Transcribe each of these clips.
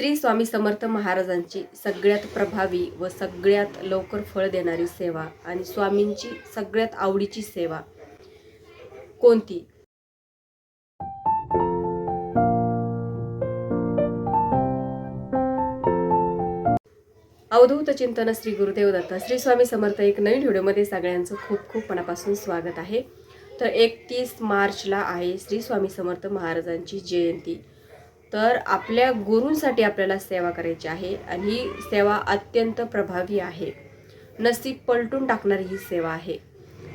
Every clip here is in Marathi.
श्री स्वामी समर्थ महाराजांची सगळ्यात प्रभावी व सगळ्यात लवकर फळ देणारी सेवा आणि स्वामींची सगळ्यात आवडीची सेवा कोणती? अवधूत चिंतन श्री गुरुदेव दत्त श्री स्वामी समर्थ एक नवीन व्हिडिओमध्ये सगळ्यांचं खूप खूप मनापासून स्वागत आहे. तर एकतीस मार्चला आहे श्री स्वामी समर्थ महाराजांची जयंती. तर आपल्या गुरूंसाठी आपल्याला सेवा करायची आहे आणि ही सेवा अत्यंत प्रभावी आहे. नसीब पलटून टाकणारी ही सेवा आहे.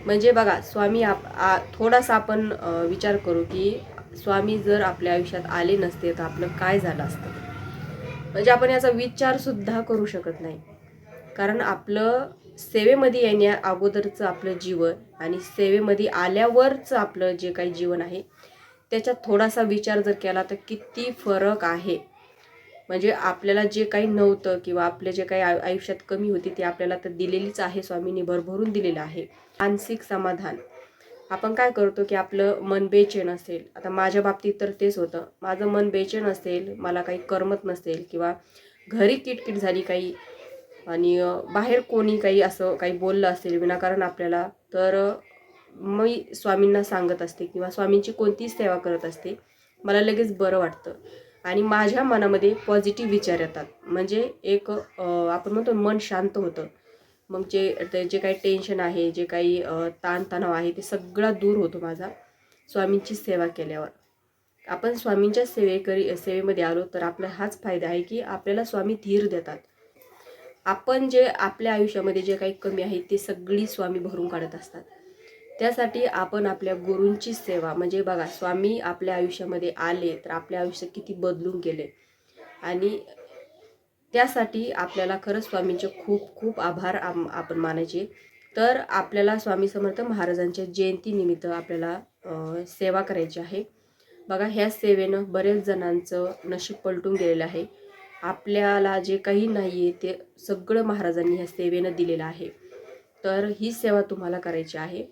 म्हणजे बघा स्वामी आप आ थोडासा आपण विचार करू की स्वामी जर आपल्या आयुष्यात आले नसते तर आपलं काय झालं असतं? म्हणजे आपण याचा विचारसुद्धा करू शकत नाही. कारण आपलं सेवेमध्ये येण्या अगोदरचं आपलं जीवन आणि सेवेमध्ये आल्यावरचं आपलं जे काही जीवन आहे त्याच्यात थोडासा विचार जर केला तर किती फरक आहे? म्हणजे आपल्याला जे काही नव्हतं किंवा आपले जे काही आयु- आयुष्यात कमी होती ते आपल्याला तर दिलेलीच आहे स्वामींनी भरभरून दिलेलं आहे. मानसिक समाधान. आपण काय करतो की आपलं मन बेचैन असेल. आता माझ्या बाबतीत तर तेच होतं. माझं मन बेचैन असेल मला काही करमत नसेल किंवा घरी किटकिट झाली काही आणि बाहेर कोणी काही असं काही बोललं असेल विनाकारण आपल्याला तर मी स्वामींना सांगत असते किंवा स्वामींची कोणतीच सेवा करत असते मला लगेच बरं वाटतं. आणि माझ्या मनामध्ये पॉझिटिव्ह विचार येतात. म्हणजे एक आपण म्हणतो मन शांत होतं. मग जे ते जे काही टेन्शन आहे जे काही ताणतणाव आहे ते सगळा दूर होतो माझा स्वामींची सेवा केल्यावर. आपण स्वामींच्या सेवेकरी सेवेमध्ये आलो तर आपला हाच फायदा आहे की आपल्याला स्वामी धीर देतात. आपण जे आपल्या आयुष्यामध्ये जे काही कमी आहे ते सगळी स्वामी भरून काढत असतात. त्यासाठी आपण आपल्या गुरूंची सेवा म्हणजे बघा स्वामी आपल्या आयुष्यामध्ये आले तर आपले आयुष्य किती बदलून गेले. आणि त्यासाठी आपल्याला खरंच स्वामींचे खूप खूप आभार आम आपण मानायचे. तर आपल्याला स्वामी समर्थ महाराजांच्या जयंतीनिमित्त आपल्याला सेवा करायची आहे. बघा ह्या सेवेनं बरेच जणांचं नशीब पलटून गेलेलं आहे. आपल्याला जे काही नाही आहे ते सगळं महाराजांनी ह्या सेवेनं दिलेलं आहे. तर ही सेवा तुम्हाला करायची आहे.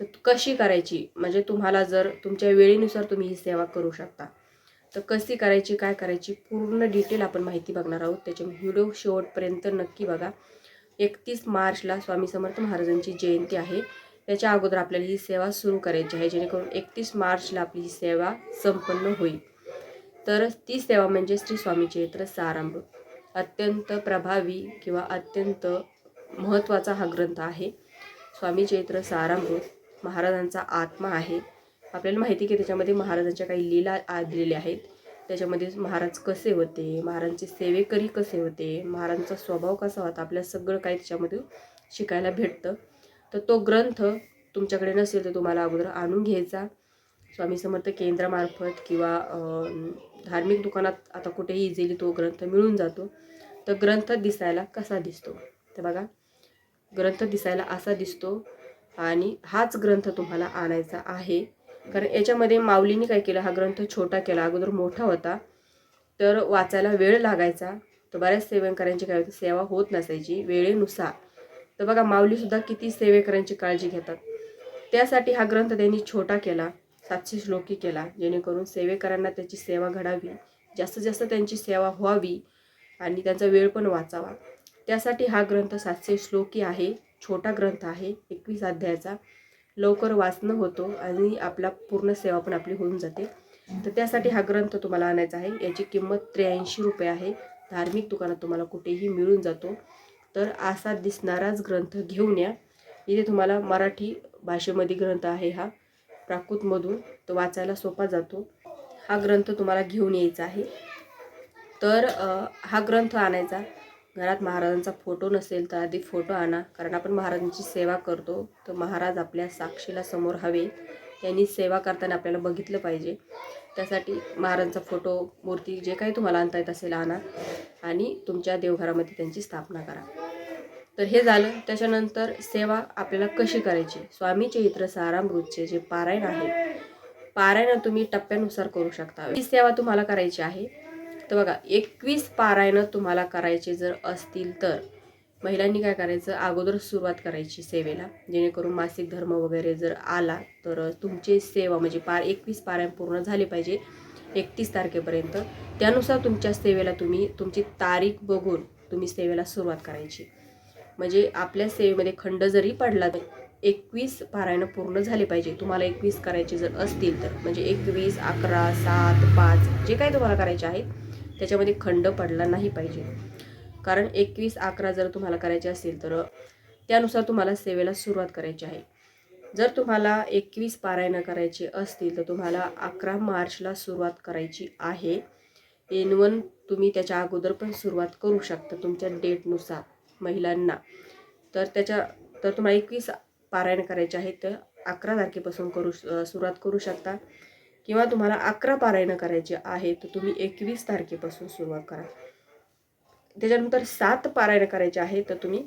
तर कशी करायची? म्हणजे तुम्हाला जर तुमच्या वेळेनुसार तुम्ही ही सेवा करू शकता तर कशी करायची काय करायची पूर्ण डिटेल आपण माहिती बघणार आहोत. त्याच्या व्हिडिओ शेवटपर्यंत नक्की बघा. एकतीस मार्चला स्वामी समर्थ महाराजांची जयंती आहे. त्याच्या अगोदर आपल्याला ही सेवा सुरू करायची आहे जेणेकरून एकतीस मार्चला आपली ही सेवा संपन्न होईल. तर ती सेवा म्हणजे श्री स्वामी चरित्र सारामृत. अत्यंत प्रभावी किंवा अत्यंत महत्त्वाचा हा ग्रंथ आहे. स्वामी चैत्र सारामृत. महाराजांचा आत्मा आहे. आपल्याला माहिती की त्याच्यामध्ये महाराजांच्या काही लीला आ- दिलेल्या आहेत. त्याच्यामध्ये महाराज कसे होते? महाराजांचे सेवेकरी कसे होते? महाराजांचा स्वभाव कसा होता? आपल्याला सगळं काही त्याच्यामध्ये शिकायला भेटतं. तर तो ग्रंथ तुमच्याकडे नसेल तर तुम्हाला अगोदर आणून घ्यायचा. स्वामी समर्थ केंद्रामार्फत किंवा धार्मिक दुकानात आता कुठेही इझिली तो ग्रंथ मिळून जातो. तर ग्रंथ दिसायला कसा दिसतो? तर बघा ग्रंथ दिसायला असा दिसतो आणि हाच ग्रंथ तुम्हाला आणायचा आहे. कारण याच्यामध्ये माऊलीने काय केलं? हा ग्रंथ छोटा केला. अगोदर मोठा होता. तर वाचायला वेळ लागायचा. तर बऱ्याच सेवेकरांची काय होती? सेवा होत नसायची वेळेनुसार. तर बघा माऊलीसुद्धा किती सेवेकरांची काळजी घेतात. त्यासाठी हा ग्रंथ त्यांनी छोटा केला. सातशे श्लोकी केला. जेणेकरून सेवेकरांना त्याची सेवा घडावी. जास्तीत जास्त त्यांची सेवा व्हावी आणि त्यांचा वेळ पण वाचावा. त्यासाठी हा ग्रंथ सातशे श्लोकी आहे. छोटा ग्रंथ आहे एकवीस अध्यायाचा. लवकर वाचणं होतो आणि आपला पूर्ण सेवा पण आपली होऊन जाते. तर त्यासाठी हा ग्रंथ तुम्हाला आणायचा आहे. याची किंमत त्र्याऐंशी रुपये आहे. धार्मिक दुकानात तुम्हाला कुठेही मिळून जातो. तर असा दिसणाराच ग्रंथ घेऊन या. इथे तुम्हाला मराठी भाषेमध्ये ग्रंथ आहे हा. प्राकृतमधून तो वाचायला सोपा जातो. हा ग्रंथ तुम्हाला घेऊन यायचा आहे. तर हा ग्रंथ आणायचा. घरात महाराजांचा फोटो नसेल तर आधी फोटो आणा. कारण आपण महाराजांची सेवा करतो तर महाराज आपल्या साक्षीला समोर हवे. त्यांनी सेवा करताना आपल्याला बघितलं पाहिजे. त्यासाठी महाराजांचा फोटो मूर्ती जे काही तुम्हाला आणता येत असेल आणा. आणि तुमच्या देवघरामध्ये त्यांची स्थापना करा. तर हे झालं. त्याच्यानंतर सेवा आपल्याला कशी करायची? स्वामी चैत्र सारामृतचे जे पारायण आहे पारायण तुम्ही टप्प्यानुसार करू शकता. ही सेवा तुम्हाला करायची आहे. तर बघा एकवीस पारायणं तुम्हाला करायचे जर असतील तर. महिलांनी काय करायचं? अगोदर सुरुवात करायची सेवेला. जेणेकरून मासिक धर्म वगैरे जर आला तर तुमची सेवा म्हणजे पार एकवीस पारायण पूर्ण झाले पाहिजे एकतीस तारखेपर्यंत. त्यानुसार तुमच्या सेवेला तुम्ही तुमची तारीख बघून तुम्ही सेवेला सुरुवात करायची. म्हणजे आपल्या सेवेमध्ये खंड जरी पडला तर एकवीस पारायणं पूर्ण झाले पाहिजे. तुम्हाला एकवीस करायचे जर असतील तर. म्हणजे एकवीस अकरा सात पाच जे काही तुम्हाला करायचे आहेत त्याच्यामध्ये खंड पडला नाही पाहिजे. कारण एकवीस अकरा जर तुम्हाला करायचे असेल तर त्यानुसार तुम्हाला सेवेला सुरुवात करायची आहे. जर तुम्हाला एकवीस पारायणं करायची असतील तर तुम्हाला अकरा मार्चला सुरुवात करायची आहे. एन वन तुम्ही त्याच्या अगोदर पण सुरुवात करू शकता तुमच्या डेटनुसार महिलांना. तर त्याच्या तर तुम्हाला एकवीस पारायण करायचे आहे तर अकरा तारखेपासून करू सुरुवात करू शकता. किंवा तुम्हाला अकरा पारायणं करायची आहे तर तुम्ही एकवीस तारखेपासून सुरुवात करा. त्याच्यानंतर सात पारायणं करायचे आहे तर तुम्ही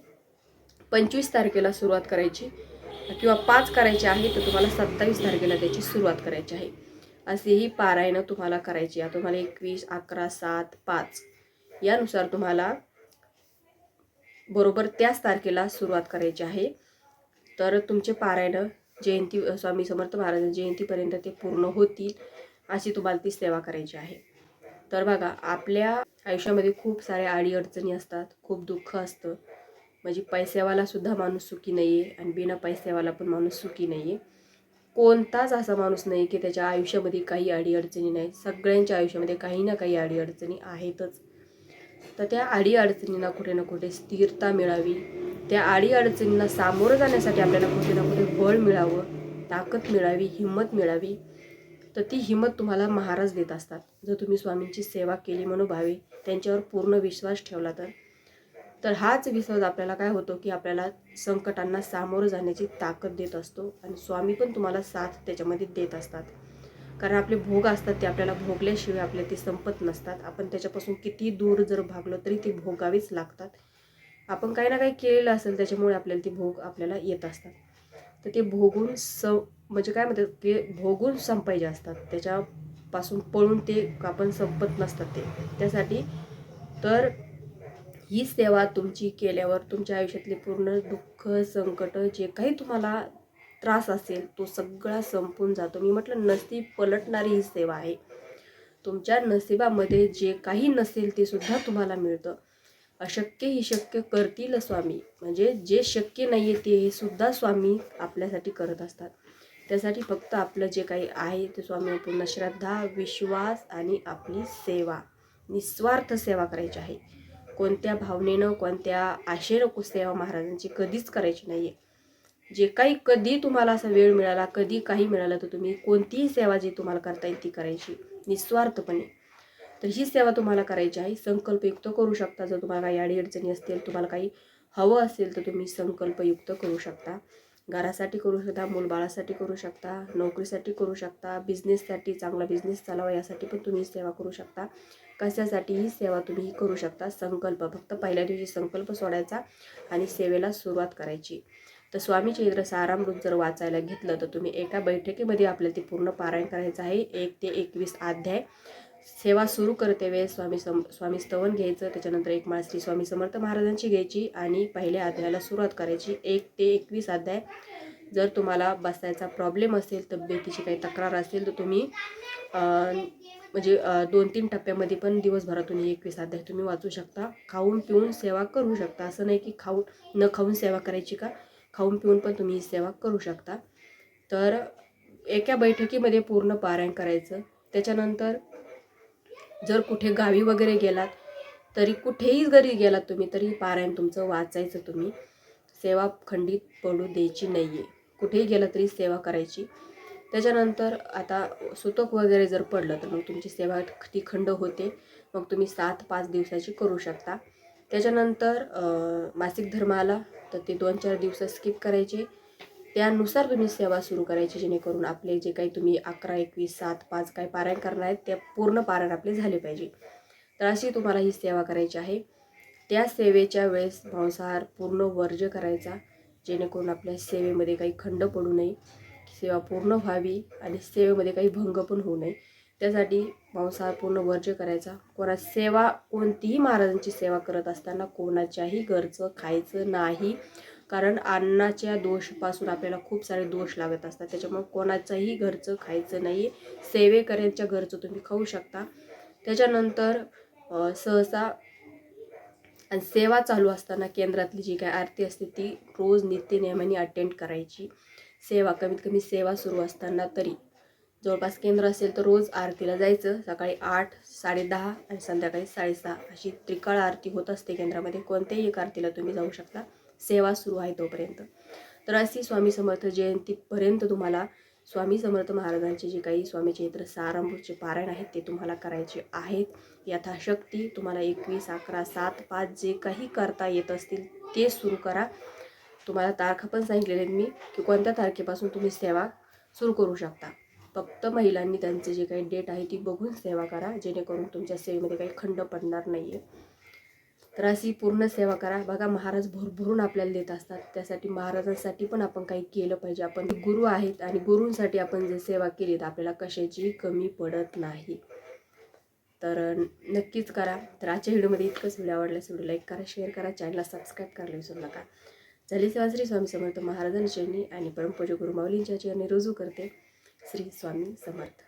पंचवीस तारखेला सुरुवात करायची किंवा पाच करायचे आहे तर तुम्हाला सत्तावीस तारखेला त्याची सुरुवात करायची आहे. असेही पारायणं तुम्हाला करायची आहे. तुम्हाला एकवीस अकरा सात पाच यानुसार तुम्हाला बरोबर त्याच तारखेला सुरुवात करायची आहे. तर तुमचे पारायणं जयंती स्वामी समर्थ महाराज जयंतीपर्यंत ते पूर्ण होतील अशी तुम्हाला ती सेवा करायची आहे. तर बघा आपल्या आयुष्यामध्ये खूप साऱ्या अडीअडचणी असतात खूप दुःख असतं. म्हणजे पैसेवालासुद्धा माणूस सुखी नाही आहे आणि बिना पैसेवाला पण माणूस सुखी नाही आहे कोणताच असा माणूस नाही की त्याच्या आयुष्यामध्ये काही अडीअडचणी नाही सगळ्यांच्या आयुष्यामध्ये काही ना काही अडीअडचणी आहेतच. तर त्या अडीअडचणींना कुठे ना कुठे स्थिरता मिळावी त्या अडीअडचणींना सामोरं जाण्यासाठी आपल्याला कुठे ना कुठे बळ मिळावं ताकद मिळावी हिंमत मिळावी तर ती हिंमत तुम्हाला महाराज देत असतात. जर तुम्ही स्वामींची सेवा केली म्हणून भावी त्यांच्यावर पूर्ण विश्वास ठेवला तर. तर हाच विश्वास आपल्याला काय होतो की आपल्याला संकटांना सामोरं जाण्याची ताकद देत असतो आणि स्वामी पण तुम्हाला साथ त्याच्यामध्ये देत असतात. कारण आपले भोग असतात ते आपल्याला भोगल्याशिवाय आपले ते संपत नसतात. आपण त्याच्यापासून किती दूर जर भागलो तरी ती भोगावीच लागतात. आपण काही ना काही केलेलं असेल त्याच्यामुळे आपल्याला ती भोग आपल्याला येत असतात. तर ते भोगून स म्हणजे काय म्हणतात ते भोगून संपायचे असतात. त्याच्यापासून पळून ते आपण संपत नसतात ते. त्यासाठी तर ही सेवा तुमची केल्यावर तुमच्या आयुष्यातले पूर्ण दुःख संकट जे काही तुम्हाला त्रास असेल तो सगळा संपून जातो. मी म्हटलं नसीब पलटणारी ही सेवा आहे. तुमच्या नशिबामध्ये जे काही नसेल ते सुद्धा तुम्हाला मिळतं. अशक्य ही शक्य करतील स्वामी. म्हणजे जे शक्य नाही आहे ते सुद्धा स्वामी आपल्यासाठी करत असतात. त्यासाठी फक्त आपलं जे काही आहे ते स्वामी पूर्ण श्रद्धा विश्वास आणि आपली सेवा निस्वार्थ सेवा करायची आहे. कोणत्या भावनेनं कोणत्या आशेनं सेवा महाराजांची कधीच करायची नाही आहे जे काही कधी तुम्हाला असा वेळ मिळाला कधी काही मिळालं तर तुम्ही कोणतीही सेवा जी तुम्हाला करता येईल ती करायची निस्वार्थपणे. तर ही सेवा तुम्हाला करायची आहे. संकल्पयुक्त करू शकता. जर तुम्हाला काही अडीअडचणी असतील तुम्हाला काही हवं असेल तर तुम्ही संकल्पयुक्त करू शकता. घरासाठी करू शकता मूलबाळासाठी करू शकता नोकरीसाठी करू शकता बिझनेससाठी चांगला बिझनेस चालावा यासाठी पण तुम्ही सेवा करू शकता. कशासाठी? ही सेवा तुम्ही करू शकता. संकल्प. फक्त पहिल्या दिवशी संकल्प सोडायचा आणि सेवेला सुरुवात करायची. तर स्वामी चैत्र सारामृत जर वाचायला घेतलं तर तुम्ही एका बैठकीमध्ये आपल्याला ते पूर्ण पारायण करायचं आहे. एक ते एकवीस अध्याय. सेवा सुरू करते वेळेस स्वामी सम स्वामी स्तवन घ्यायचं त्याच्यानंतर एक माळ श्री स्वामी समर्थ महाराजांची घ्यायची आणि पहिल्या अध्यायाला सुरुवात करायची. एक ते एकवीस अध्याय. जर तुम्हाला बसायचा प्रॉब्लेम असेल तब्येतीची काही तक्रार असेल तर तुम्ही म्हणजे दोन तीन टप्प्यामध्ये पण दिवसभरातून एकवीस अध्याय तुम्ही वाचू शकता. खाऊन पिऊन सेवा करू शकता. असं नाही की खाऊन न खाऊन सेवा करायची का? खाऊन पिऊन पण तुम्ही ही सेवा करू शकता. तर एका बैठकीमध्ये पूर्ण पारायण करायचं. त्याच्यानंतर जर कुठे गावी वगैरे गेलात तरी कुठेही जरी गेलात तुम्ही तरी पारायण तुमचं वाचायचं तुम्ही. सेवा खंडित पडू द्यायची नाही आहे कुठेही गेलं तरी सेवा करायची. त्याच्यानंतर आता सुतक वगैरे जर पडलं तर मग तुमची सेवा ती खंड होते. मग तुम्ही सात पाच दिवसाची करू शकता. त्याच्यानंतर मासिक धर्म आला तर ते दोन चार दिवस स्किप करायचे. त्यानुसार तुम्ही सेवा सुरू करायची जेणेकरून आपले जे काही तुम्ही अकरा एकवीस सात पाच काय पारायण करणार आहेत ते पूर्ण पारायण आपले झाले पाहिजे. तर अशी तुम्हाला ही सेवा करायची आहे. त्या सेवेच्या वेळेस मांसाहार पूर्ण वर्ज करायचा जेणेकरून आपल्या सेवेमध्ये काही खंड पडू नये सेवा पूर्ण व्हावी आणि सेवेमध्ये काही भंग पण होऊ नये. त्यासाठी मांसाहार पूर्ण वर्ज करायचा. कोणा सेवा कोणतीही महाराजांची सेवा करत असताना कोणाच्याही घरचं खायचं नाही कारण अन्नाच्या दोषपासून आपल्याला खूप सारे दोष लागत असतात. त्याच्यामुळे कोणाचंही घरचं खायचं नाही. सेवेकऱ्यांच्या घरचं तुम्ही खाऊ शकता. त्याच्यानंतर सहसा आणि सेवा चालू असताना केंद्रातली जी काय आरती असते ती रोज नित्यनियमाने अटेंड करायची. सेवा कमीत कमी सेवा सुरू असताना तरी. जवळपास केंद्र असेल तर रोज आरतीला जायचं. सकाळी आठ साडेदहा आणि संध्याकाळी साडेसहा अशी त्रिकाळ आरती होत असते केंद्रामध्ये. कोणत्याही एक आरतीला तुम्ही जाऊ शकता. सेवा सुरू आहे तोपर्यंत. तर अशी स्वामी समर्थ जयंतीपर्यंत तुम्हाला स्वामी समर्थ महाराजांचे जे काही स्वामी चैत्र सारामृतचे पारायण आहेत ते तुम्हाला करायचे आहेत. यथाशक्ती तुम्हाला एकवीस अकरा सात पाच जे काही करता येत असतील ते सुरू करा. तुम्हाला तारखा पण सांगितलेले आहेत मी की कोणत्या तारखेपासून तुम्ही सेवा सुरू करू शकता. फक्त महिलांनी त्यांचे जे काही डेट आहे ती बघून सेवा करा जेणेकरून तुमच्या सेवेमध्ये काही खंड पडणार नाही आहे तर अशी पूर्ण सेवा करा. बघा महाराज भरभरून आपल्याला देत असतात. त्यासाठी महाराजांसाठी पण आपण काही केलं पाहिजे. आपण गुरु आहेत आणि गुरूंसाठी आपण जर सेवा केली तर आपल्याला कशाची कमी पडत नाही. तर नक्कीच करा. तर आजच्या व्हिडिओमध्ये इतकंच. व्हिडिओ आवडल्यास व्हिडिओ लाईक करा शेअर करा चॅनलला सबस्क्राईब करायला विसरू नका. झाली सेवा श्री स्वामी समर्थ महाराजांच्या चरणी आणि परमपूज्य गुरु माऊलींच्या चरणी रुजू करते श्री स्वामी समर्थ.